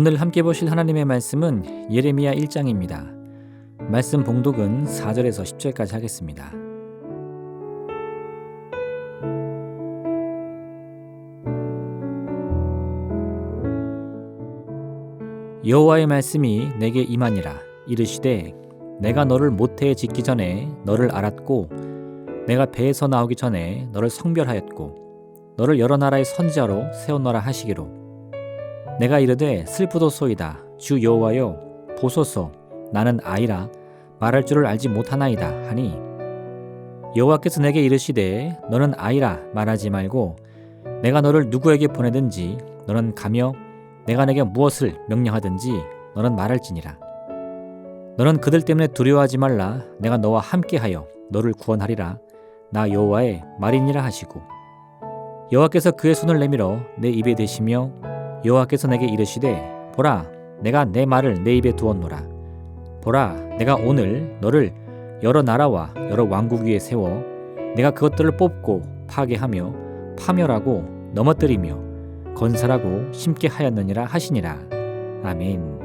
오늘 함께 보실 하나님의 말씀은 예레미야 1장입니다. 말씀 봉독은 4절에서 10절까지 하겠습니다. 여호와의 말씀이 내게 임하니라 이르시되 내가 너를 모태에 짓기 전에 너를 알았고 내가 배에서 나오기 전에 너를 성별하였고 너를 여러 나라의 선지자로 세웠노라 하시기로 내가 이르되 슬프도소이다. 주 여호와여 보소서. 나는 아이라. 말할 줄을 알지 못하나이다 하니 여호와께서 내게 이르시되 너는 아이라 말하지 말고 내가 너를 누구에게 보내든지 너는 가며 내가 내게 무엇을 명령하든지 너는 말할지니라. 너는 그들 때문에 두려워하지 말라. 내가 너와 함께하여 너를 구원하리라. 나 여호와의 말이니라 하시고. 여호와께서 그의 손을 내밀어 내 입에 대시며 여호와께서 내게 이르시되 보라 내가 내 말을 내 입에 두었노라. 보라 내가 오늘 너를 여러 나라와 여러 왕국 위에 세워 내가 그것들을 뽑고 파괴하며 파멸하고 넘어뜨리며 건설하고 심게 하였느니라 하시니라. 아멘.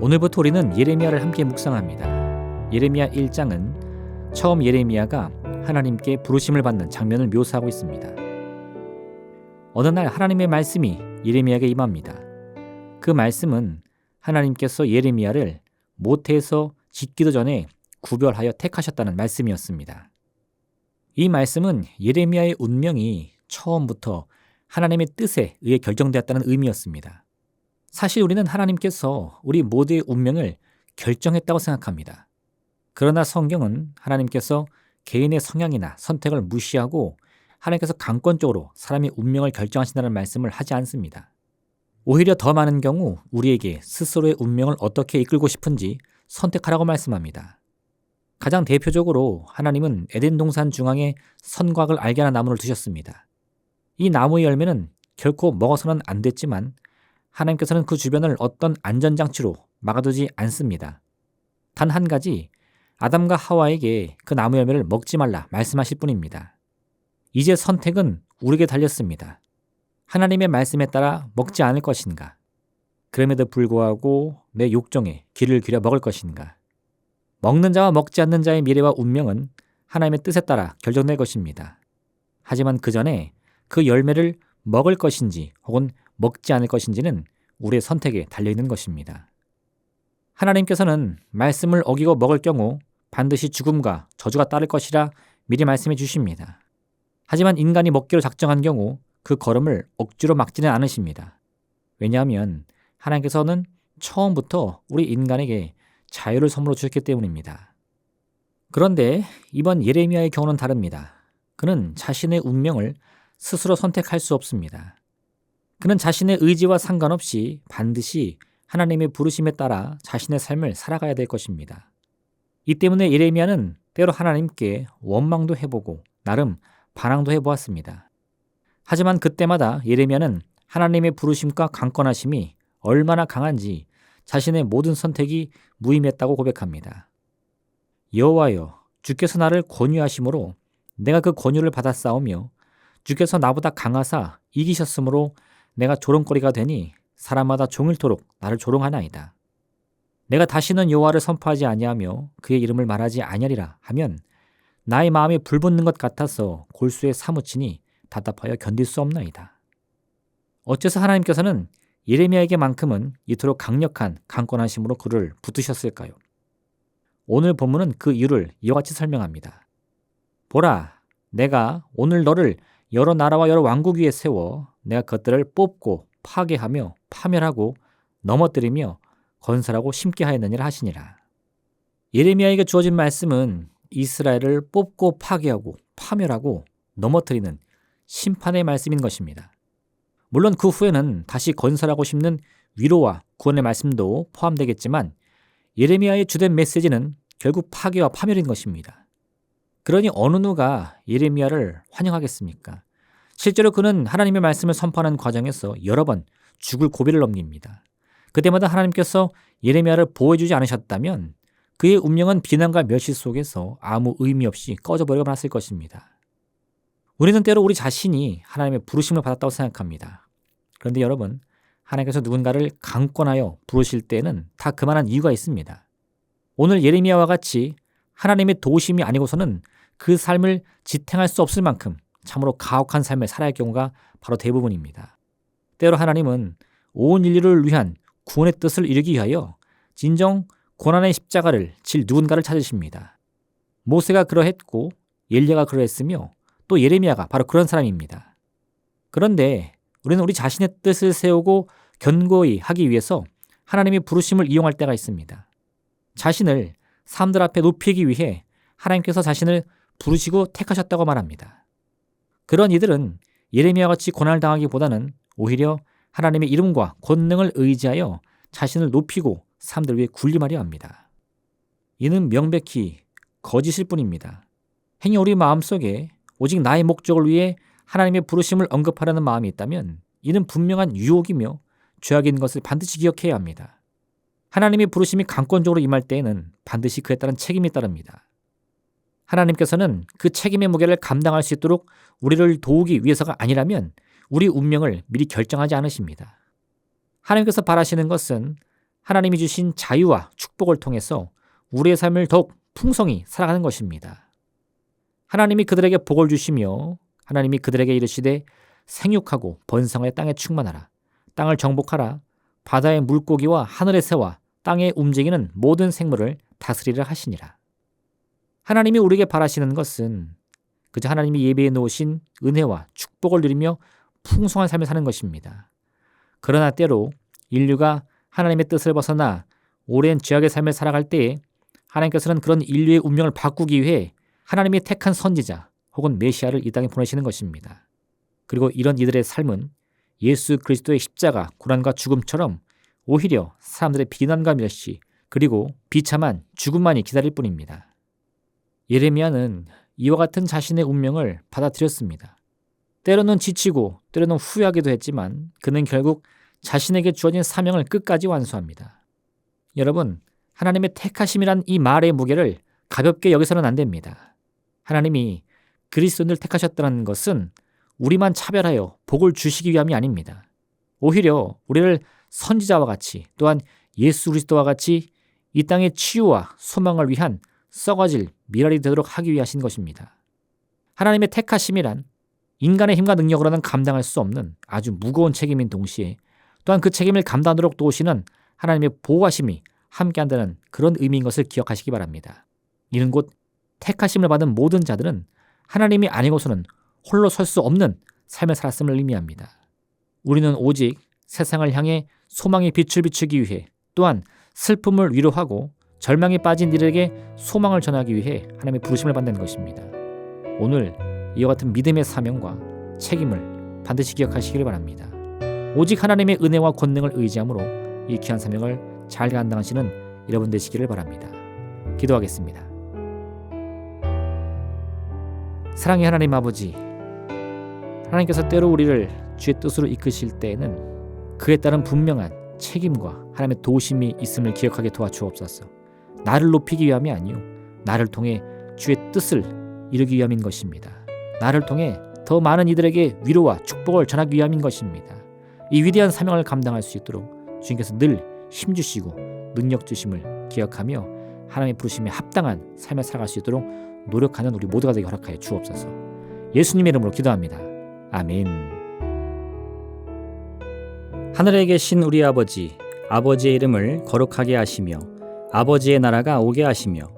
오늘부터 우리는 예레미야를 함께 묵상합니다. 예레미야 1장은 처음 예레미야가 하나님께 부르심을 받는 장면을 묘사하고 있습니다. 어느 날 하나님의 말씀이 예레미야에게 임합니다. 그 말씀은 하나님께서 예레미야를 모태에서 짓기도 전에 구별하여 택하셨다는 말씀이었습니다. 이 말씀은 예레미야의 운명이 처음부터 하나님의 뜻에 의해 결정되었다는 의미였습니다. 사실 우리는 하나님께서 우리 모두의 운명을 결정했다고 생각합니다. 그러나 성경은 하나님께서 개인의 성향이나 선택을 무시하고 하나님께서 강권적으로 사람의 운명을 결정하신다는 말씀을 하지 않습니다. 오히려 더 많은 경우 우리에게 스스로의 운명을 어떻게 이끌고 싶은지 선택하라고 말씀합니다. 가장 대표적으로 하나님은 에덴 동산 중앙에 선곽을 알게 하는 나무를 두셨습니다. 이 나무의 열매는 결코 먹어서는 안 됐지만 하나님께서는 그 주변을 어떤 안전장치로 막아두지 않습니다. 단 한 가지 아담과 하와에게 그 나무 열매를 먹지 말라 말씀하실 뿐입니다. 이제 선택은 우리에게 달렸습니다. 하나님의 말씀에 따라 먹지 않을 것인가? 그럼에도 불구하고 내 욕정에 귀를 기려 먹을 것인가? 먹는 자와 먹지 않는 자의 미래와 운명은 하나님의 뜻에 따라 결정될 것입니다. 하지만 그 전에 그 열매를 먹을 것인지 혹은 먹지 않을 것인지는 우리의 선택에 달려 있는 것입니다. 하나님께서는 말씀을 어기고 먹을 경우 반드시 죽음과 저주가 따를 것이라 미리 말씀해 주십니다. 하지만 인간이 먹기로 작정한 경우 그 걸음을 억지로 막지는 않으십니다. 왜냐하면 하나님께서는 처음부터 우리 인간에게 자유를 선물로 주셨기 때문입니다. 그런데 이번 예레미야의 경우는 다릅니다. 그는 자신의 운명을 스스로 선택할 수 없습니다. 그는 자신의 의지와 상관없이 반드시 하나님의 부르심에 따라 자신의 삶을 살아가야 될 것입니다. 이 때문에 예레미야는 때로 하나님께 원망도 해보고 나름 반항도 해보았습니다. 하지만 그때마다 예레미야는 하나님의 부르심과 강권하심이 얼마나 강한지 자신의 모든 선택이 무의미했다고 고백합니다. 여호와여 주께서 나를 권유하심으로 내가 그 권유를 받아 싸우며 주께서 나보다 강하사 이기셨으므로 내가 조롱거리가 되니 사람마다 종일토록 나를 조롱하나이다. 내가 다시는 여호와를 선포하지 아니하며 그의 이름을 말하지 아니하리라 하면 나의 마음에 불붙는 것 같아서 골수에 사무치니 답답하여 견딜 수 없나이다. 어째서 하나님께서는 예레미야에게만큼은 이토록 강력한 강권하심으로 그를 붙으셨을까요? 오늘 본문은 그 이유를 이와 같이 설명합니다. 보라, 내가 오늘 너를 여러 나라와 여러 왕국 위에 세워 내가 그것들을 뽑고 파괴하며 파멸하고 넘어뜨리며 건설하고 심게 하였느니라 하시니라. 예레미야에게 주어진 말씀은 이스라엘을 뽑고 파괴하고 파멸하고 넘어뜨리는 심판의 말씀인 것입니다. 물론 그 후에는 다시 건설하고 싶는 위로와 구원의 말씀도 포함되겠지만 예레미야의 주된 메시지는 결국 파괴와 파멸인 것입니다. 그러니 어느 누가 예레미야를 환영하겠습니까? 실제로 그는 하나님의 말씀을 선포하는 과정에서 여러 번 죽을 고비를 넘깁니다. 그때마다 하나님께서 예레미야를 보호해주지 않으셨다면 그의 운명은 비난과 멸시 속에서 아무 의미 없이 꺼져버리고 말았을 것입니다. 우리는 때로 우리 자신이 하나님의 부르심을 받았다고 생각합니다. 그런데 여러분, 하나님께서 누군가를 강권하여 부르실 때는 다 그만한 이유가 있습니다. 오늘 예레미야와 같이 하나님의 도우심이 아니고서는 그 삶을 지탱할 수 없을 만큼 참으로 가혹한 삶을 살아야 할 경우가 바로 대부분입니다. 때로 하나님은 온 인류를 위한 구원의 뜻을 이루기 위하여 진정 고난의 십자가를 질 누군가를 찾으십니다. 모세가 그러했고 엘리야가 그러했으며 또 예레미야가 바로 그런 사람입니다. 그런데 우리는 우리 자신의 뜻을 세우고 견고히 하기 위해서 하나님의 부르심을 이용할 때가 있습니다. 자신을 사람들 앞에 높이기 위해 하나님께서 자신을 부르시고 택하셨다고 말합니다. 그런 이들은 예레미야 같이 고난을 당하기보다는 오히려 하나님의 이름과 권능을 의지하여 자신을 높이고 사람들 위해 군림하려 합니다. 이는 명백히 거짓일 뿐입니다. 행여 우리 마음속에 오직 나의 목적을 위해 하나님의 부르심을 언급하려는 마음이 있다면 이는 분명한 유혹이며 죄악인 것을 반드시 기억해야 합니다. 하나님의 부르심이 강권적으로 임할 때에는 반드시 그에 따른 책임이 따릅니다. 하나님께서는 그 책임의 무게를 감당할 수 있도록 우리를 도우기 위해서가 아니라면 우리 운명을 미리 결정하지 않으십니다. 하나님께서 바라시는 것은 하나님이 주신 자유와 축복을 통해서 우리의 삶을 더욱 풍성히 살아가는 것입니다. 하나님이 그들에게 복을 주시며 하나님이 그들에게 이르시되 생육하고 번성하여 땅에 충만하라. 땅을 정복하라. 바다의 물고기와 하늘의 새와 땅에 움직이는 모든 생물을 다스리라 하시니라. 하나님이 우리에게 바라시는 것은 그저 하나님이 예배해 놓으신 은혜와 축복을 누리며 풍성한 삶을 사는 것입니다. 그러나 때로 인류가 하나님의 뜻을 벗어나 오랜 죄악의 삶을 살아갈 때에 하나님께서는 그런 인류의 운명을 바꾸기 위해 하나님이 택한 선지자 혹은 메시아를 이 땅에 보내시는 것입니다. 그리고 이런 이들의 삶은 예수 그리스도의 십자가, 고난과 죽음처럼 오히려 사람들의 비난과 멸시 그리고 비참한 죽음만이 기다릴 뿐입니다. 예레미야는 이와 같은 자신의 운명을 받아들였습니다. 때로는 지치고 때로는 후회하기도 했지만 그는 결국 자신에게 주어진 사명을 끝까지 완수합니다. 여러분, 하나님의 택하심이란 이 말의 무게를 가볍게 여기서는 안 됩니다. 하나님이 그리스도인을 택하셨다는 것은 우리만 차별하여 복을 주시기 위함이 아닙니다. 오히려 우리를 선지자와 같이 또한 예수 그리스도와 같이 이 땅의 치유와 소망을 위한 썩어질 미랄이 되도록 하기 위해 하신 것입니다. 하나님의 택하심이란 인간의 힘과 능력으로는 감당할 수 없는 아주 무거운 책임인 동시에 또한 그 책임을 감당하도록 도우시는 하나님의 보호하심이 함께한다는 그런 의미인 것을 기억하시기 바랍니다. 이는 곧 택하심을 받은 모든 자들은 하나님이 아니고서는 홀로 설 수 없는 삶을 살았음을 의미합니다. 우리는 오직 세상을 향해 소망의 빛을 비추기 위해 또한 슬픔을 위로하고 절망에 빠진 이들에게 소망을 전하기 위해 하나님의 부르심을 받는 것입니다. 오늘 이와 같은 믿음의 사명과 책임을 반드시 기억하시기를 바랍니다. 오직 하나님의 은혜와 권능을 의지함으로 이 귀한 사명을 잘 감당하시는 여러분 되시기를 바랍니다. 기도하겠습니다. 사랑의 하나님 아버지, 하나님께서 때로 우리를 주의 뜻으로 이끄실 때에는 그에 따른 분명한 책임과 하나님의 도우심이 있음을 기억하게 도와주옵소서. 나를 높이기 위함이 아니요 나를 통해 주의 뜻을 이루기 위함인 것입니다. 나를 통해 더 많은 이들에게 위로와 축복을 전하기 위함인 것입니다. 이 위대한 사명을 감당할 수 있도록 주님께서 늘 힘주시고 능력 주심을 기억하며 하나님의 부르심에 합당한 삶을 살아갈 수 있도록 노력하는 우리 모두가 되게 허락하여 주옵소서. 예수님의 이름으로 기도합니다. 아멘. 하늘에 계신 우리 아버지, 아버지의 이름을 거룩하게 하시며 아버지의 나라가 오게 하시며